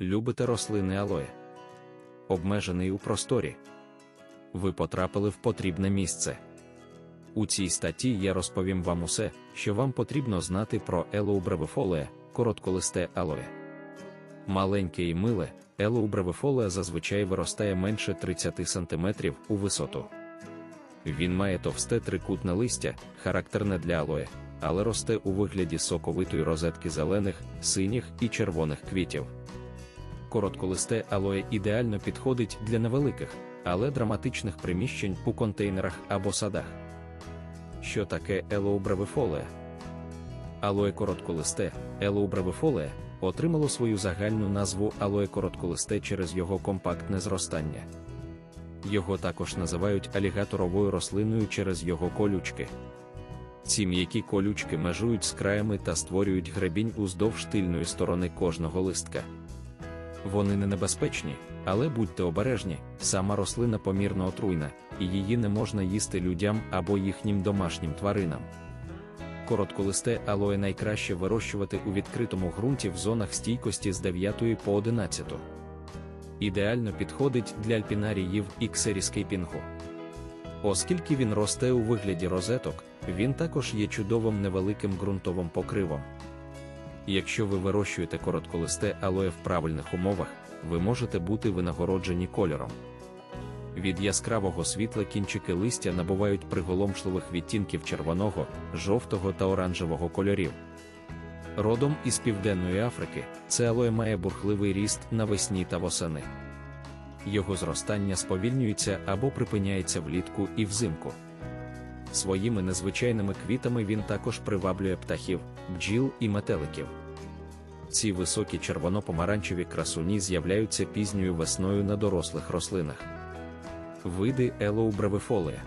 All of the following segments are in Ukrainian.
Любите рослини алоє? Обмежений у просторі. Ви потрапили в потрібне місце. У цій статті я розповім вам усе, що вам потрібно знати про елоубревифолея, коротколисте алоє. Маленьке і миле, елоубревифолея зазвичай виростає менше 30 см у висоту. Він має товсте трикутне листя, характерне для алоє, але росте у вигляді соковитої розетки зелених, синіх і червоних квітів. Коротколисте алоє ідеально підходить для невеликих, але драматичних приміщень у контейнерах або садах. Що таке Елоу бревифолея? Алоє коротколисте, елоубравифолея отримало свою загальну назву алоє коротколисте через його компактне зростання. Його також називають алігаторовою рослиною через його колючки. Ці м'які колючки межують з краями та створюють гребінь уздовж тильної сторони кожного листка. Вони не небезпечні, але будьте обережні, сама рослина помірно отруйна, і її не можна їсти людям або їхнім домашнім тваринам. Коротколисте алоє найкраще вирощувати у відкритому ґрунті в зонах стійкості з 9 по 11. Ідеально підходить для альпінаріїв і ксеріскейпінгу. Оскільки він росте у вигляді розеток, він також є чудовим невеликим ґрунтовим покривом. Якщо ви вирощуєте коротколисте алоє в правильних умовах, ви можете бути винагороджені кольором. Від яскравого світла кінчики листя набувають приголомшливих відтінків червоного, жовтого та оранжевого кольорів. Родом із Південної Африки, це алоє має бурхливий ріст навесні та восени. Його зростання сповільнюється або припиняється влітку і взимку. Своїми незвичайними квітами він також приваблює птахів, бджіл і метеликів. Ці високі червоно-помаранчеві красуні з'являються пізньою весною на дорослих рослинах. Види Елоу бревифолея.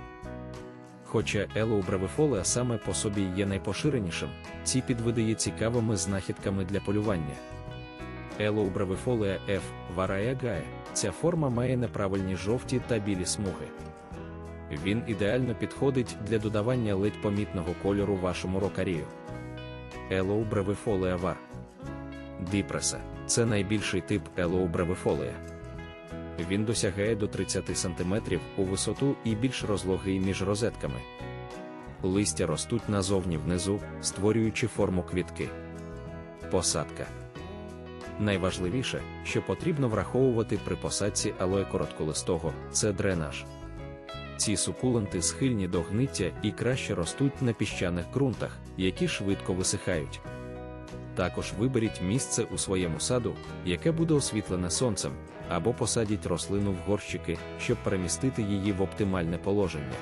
Хоча Елоу бревифолея саме по собі є найпоширенішим, ці підвиди є цікавими знахідками для полювання. Елоу бревифолея F. Варая Ця форма має неправильні жовті та білі смуги. Він ідеально підходить для додавання ледь помітного кольору вашому рокарію. Елоу бревифолея вар. Діпреса це найбільший тип Елоу бревифолея. Він досягає до 30 см у висоту і більш розлогий між розетками. Листя ростуть назовні внизу, створюючи форму квітки. Посадка. Найважливіше, що потрібно враховувати при посадці алоє коротколистого, це дренаж. Ці сукуленти схильні до гниття і краще ростуть на піщаних ґрунтах, які швидко висихають. Також виберіть місце у своєму саду, яке буде освітлене сонцем, або посадіть рослину в горщики, щоб перемістити її в оптимальне положення.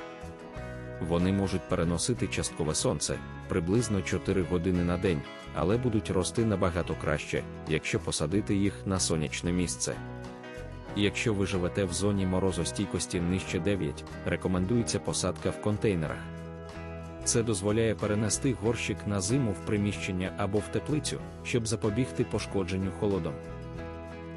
Вони можуть переносити часткове сонце приблизно 4 години на день, але будуть рости набагато краще, якщо посадити їх на сонячне місце. Якщо ви живете в зоні морозостійкості нижче 9, рекомендується посадка в контейнерах. Це дозволяє перенести горщик на зиму в приміщення або в теплицю, щоб запобігти пошкодженню холодом.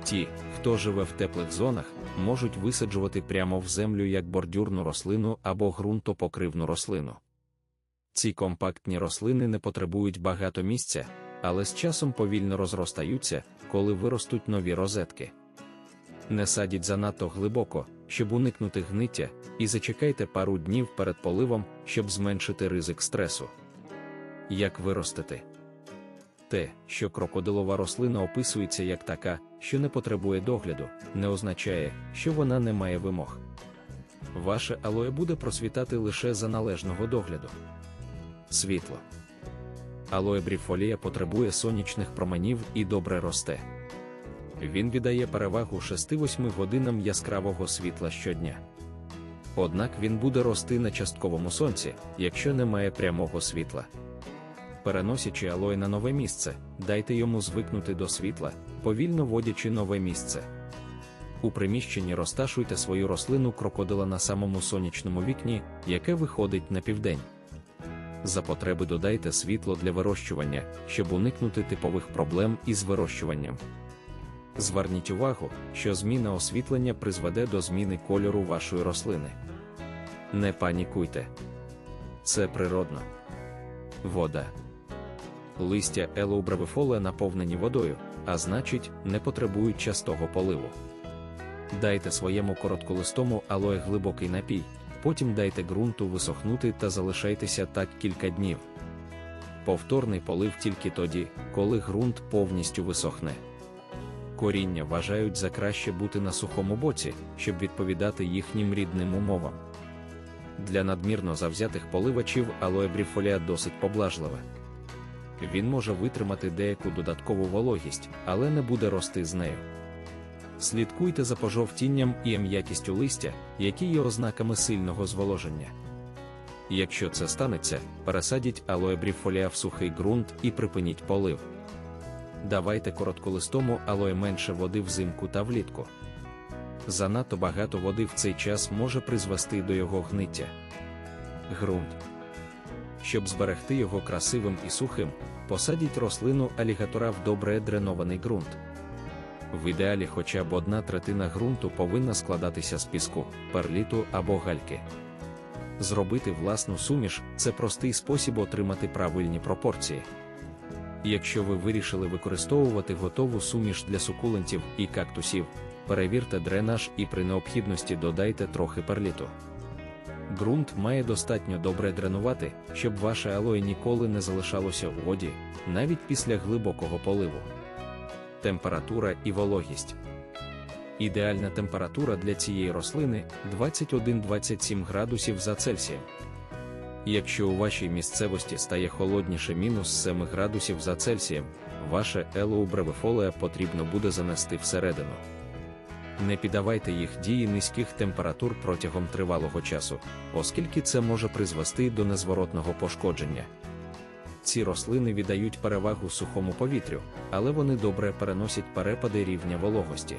Ті, хто живе в теплих зонах, можуть висаджувати прямо в землю як бордюрну рослину або ґрунтопокривну рослину. Ці компактні рослини не потребують багато місця, але з часом повільно розростаються, коли виростуть нові розетки. Не садіть занадто глибоко, щоб уникнути гниття, і зачекайте пару днів перед поливом, щоб зменшити ризик стресу. Як виростити? Те, що крокодилова рослина описується як така, що не потребує догляду, не означає, що вона не має вимог. Ваше алоє буде просвітати лише за належного догляду. Світло. Алоє бріфолія потребує сонячних променів і добре росте. Він віддає перевагу 6-8 годинам яскравого світла щодня. Однак він буде рости на частковому сонці, якщо немає прямого світла. Переносячи алой на нове місце, дайте йому звикнути до світла, повільно водячи нове місце. У приміщенні розташуйте свою рослину крокодила на самому сонячному вікні, яке виходить на південь. За потреби додайте світло для вирощування, щоб уникнути типових проблем із вирощуванням. Зверніть увагу, що зміна освітлення призведе до зміни кольору вашої рослини. Не панікуйте. Це природно. Вода. Листя елоубравифоле наповнені водою, а значить, не потребують частого поливу. Дайте своєму коротколистому алоє глибокий напій, потім дайте ґрунту висохнути та залишайтеся так кілька днів. Повторний полив тільки тоді, коли ґрунт повністю висохне. Коріння вважають за краще бути на сухому боці, щоб відповідати їхнім рідним умовам. Для надмірно завзятих поливачів алоебріфолія досить поблажливе. Він може витримати деяку додаткову вологість, але не буде рости з нею. Слідкуйте за пожовтінням і м'якістю листя, які є ознаками сильного зволоження. Якщо це станеться, пересадіть алоебріфолія в сухий ґрунт і припиніть полив. Давайте коротколистому алоє менше води взимку та влітку. Занадто багато води в цей час може призвести до його гниття. Ґрунт. Щоб зберегти його красивим і сухим, посадіть рослину алігатора в добре дренований ґрунт. В ідеалі хоча б одна третина ґрунту повинна складатися з піску, перліту або гальки. Зробити власну суміш це простий спосіб отримати правильні пропорції. Якщо ви вирішили використовувати готову суміш для сукулентів і кактусів, перевірте дренаж і при необхідності додайте трохи перліту. Ґрунт має достатньо добре дренувати, щоб ваше алоє ніколи не залишалося у воді, навіть після глибокого поливу. Температура і вологість. Ідеальна температура для цієї рослини 21-27 градусів за Цельсієм. Якщо у вашій місцевості стає холодніше мінус 7 градусів за Цельсієм, ваше елоу бревифолея потрібно буде занести всередину. Не піддавайте їх дії низьких температур протягом тривалого часу, оскільки це може призвести до незворотного пошкодження. Ці рослини віддають перевагу сухому повітрю, але вони добре переносять перепади рівня вологості.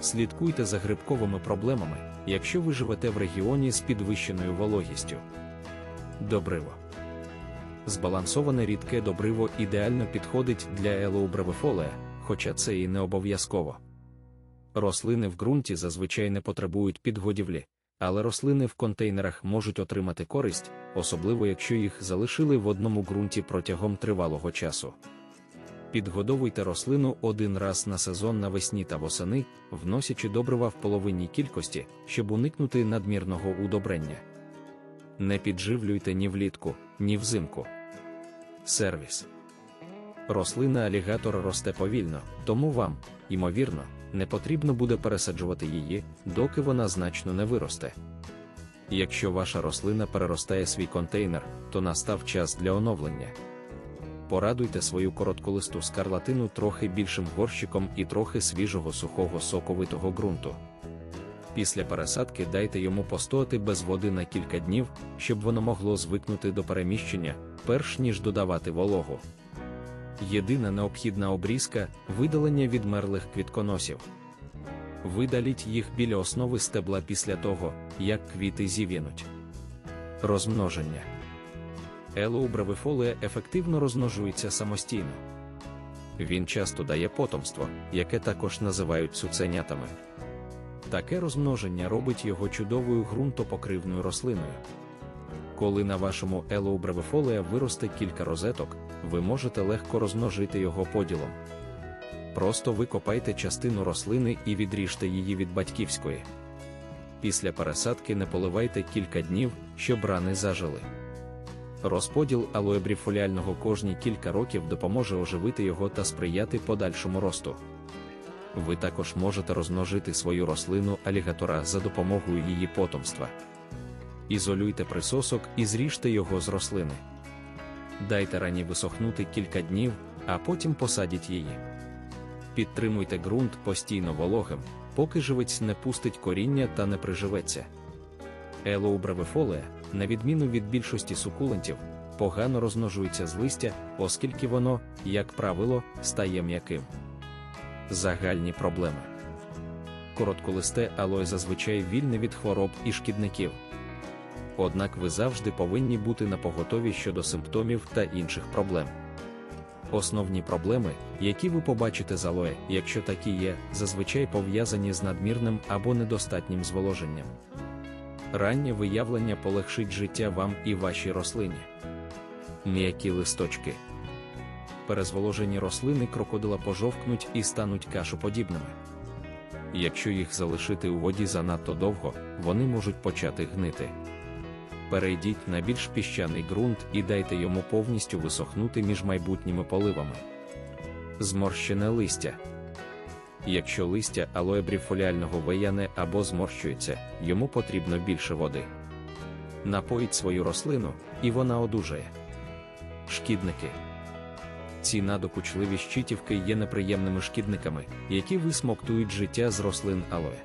Слідкуйте за грибковими проблемами, якщо ви живете в регіоні з підвищеною вологістю. Добриво. Збалансоване рідке добриво ідеально підходить для елоубревифолея, хоча це і не обов'язково. Рослини в ґрунті зазвичай не потребують підгодівлі, але рослини в контейнерах можуть отримати користь, особливо якщо їх залишили в одному ґрунті протягом тривалого часу. Підгодовуйте рослину один раз на сезон навесні та восени, вносячи добрива в половинній кількості, щоб уникнути надмірного удобрення. Не підживлюйте ні влітку, ні взимку. Сервіс. Рослина алігатор росте повільно, тому вам, ймовірно, не потрібно буде пересаджувати її, доки вона значно не виросте. Якщо ваша рослина переростає свій контейнер, то настав час для оновлення. Порадуйте свою коротколисту скарлатину трохи більшим горщиком і трохи свіжого сухого соковитого ґрунту. Після пересадки дайте йому постояти без води на кілька днів, щоб воно могло звикнути до переміщення, перш ніж додавати вологу. Єдина необхідна обрізка видалення відмерлих квітконосів. Видаліть їх біля основи стебла після того, як квіти зів'януть. Розмноження. Елоу бравифолія ефективно розмножується самостійно. Він часто дає потомство, яке також називають цуценятами. Таке розмноження робить його чудовою ґрунтопокривною рослиною. Коли на вашому елоу бревифолія виросте кілька розеток, ви можете легко розмножити його поділом. Просто викопайте частину рослини і відріжте її від батьківської. Після пересадки не поливайте кілька днів, щоб рани зажили. Розподіл алоебріфоліального кожні кілька років допоможе оживити його та сприяти подальшому росту. Ви також можете розмножити свою рослину алігатора за допомогою її потомства. Ізолюйте присосок і зріжте його з рослини. Дайте рані висохнути кілька днів, а потім посадіть її. Підтримуйте ґрунт постійно вологим, поки живець не пустить коріння та не приживеться. Елоу бревифолея, на відміну від більшості сукулентів, погано розмножується з листя, оскільки воно, як правило, стає м'яким. Загальні проблеми. Коротколисте алой зазвичай вільне від хвороб і шкідників. Однак ви завжди повинні бути на поготові щодо симптомів та інших проблем. Основні проблеми, які ви побачите з алоє, якщо такі є, зазвичай пов'язані з надмірним або недостатнім зволоженням. Раннє виявлення полегшить життя вам і вашій рослині. М'які листочки. Перезволожені рослини крокодила пожовкнуть і стануть кашоподібними. Якщо їх залишити у воді занадто довго, вони можуть почати гнити. Перейдіть на більш піщаний ґрунт і дайте йому повністю висохнути між майбутніми поливами. Зморщене листя. Якщо листя алоебріфоліального вияне або зморщується, йому потрібно більше води. Напоїть свою рослину, і вона одужає. Шкідники. Ці надокучливі щитівки є неприємними шкідниками, які висмоктують життя з рослин алоє.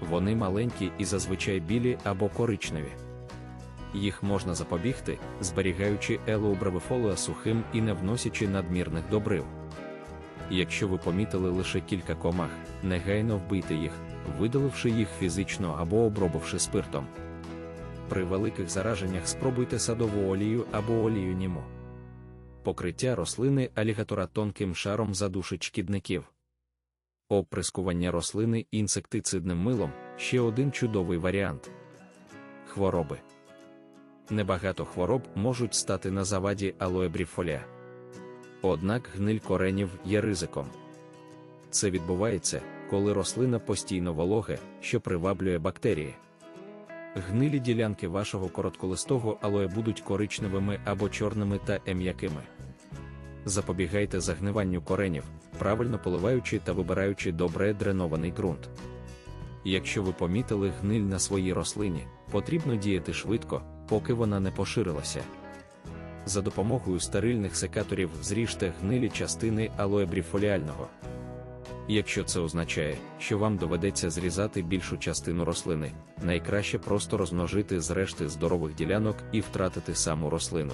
Вони маленькі і зазвичай білі або коричневі. Їх можна запобігти, зберігаючи елоубравифолуа сухим і не вносячи надмірних добрив. Якщо ви помітили лише кілька комах, негайно вбийте їх, видаливши їх фізично або обробивши спиртом. При великих зараженнях спробуйте садову олію або олію німу. Покриття рослини алігатора тонким шаром задушить шкідників. Оприскування рослини інсектицидним милом ще один чудовий варіант. Хвороби. Небагато хвороб можуть стати на заваді алоебріфоля. Однак гниль коренів є ризиком. Це відбувається, коли рослина постійно вологе, що приваблює бактерії. Гнилі ділянки вашого коротколистого алоє будуть коричневими або чорними та ем'якими. Запобігайте загниванню коренів, правильно поливаючи та вибираючи добре дренований ґрунт. Якщо ви помітили гниль на своїй рослині, потрібно діяти швидко, поки вона не поширилася. За допомогою стерильних секаторів зріжте гнилі частини алоебріфоліального. Якщо це означає, що вам доведеться зрізати більшу частину рослини, найкраще просто розмножити з решти здорових ділянок і втратити саму рослину.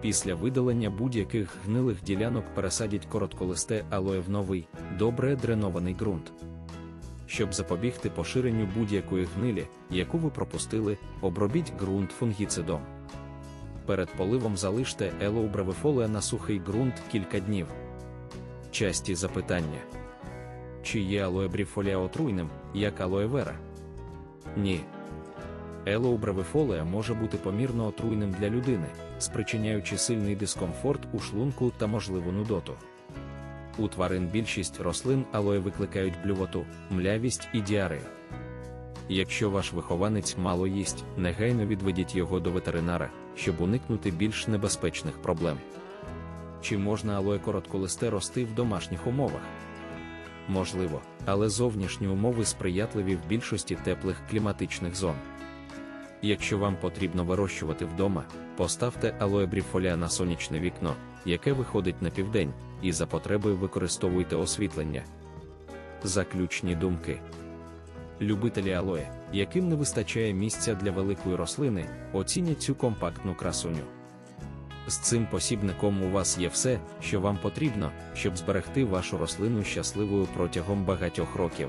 Після видалення будь-яких гнилих ділянок пересадіть коротколисте алоє в новий, добре дренований ґрунт. Щоб запобігти поширенню будь-якої гнилі, яку ви пропустили, обробіть ґрунт фунгіцидом. Перед поливом залиште елоубравифолія на сухий ґрунт кілька днів. Часті запитання. Чи є алоебріфолія отруйним, як алоевера? Ні. Елоубравифолія може бути помірно отруйним для людини, спричиняючи сильний дискомфорт у шлунку та можливу нудоту. У тварин більшість рослин алоє викликають блювоту, млявість і діарею. Якщо ваш вихованець мало їсть, негайно відведіть його до ветеринара, щоб уникнути більш небезпечних проблем. Чи можна алоє коротколисте рости в домашніх умовах? Можливо, але зовнішні умови сприятливі в більшості теплих кліматичних зон. Якщо вам потрібно вирощувати вдома, поставте алоебріфоля на сонячне вікно, яке виходить на південь, і за потребою використовуйте освітлення. Заключні думки. Любителі алоє, яким не вистачає місця для великої рослини, оцінять цю компактну красуню. З цим посібником у вас є все, що вам потрібно, щоб зберегти вашу рослину щасливою протягом багатьох років.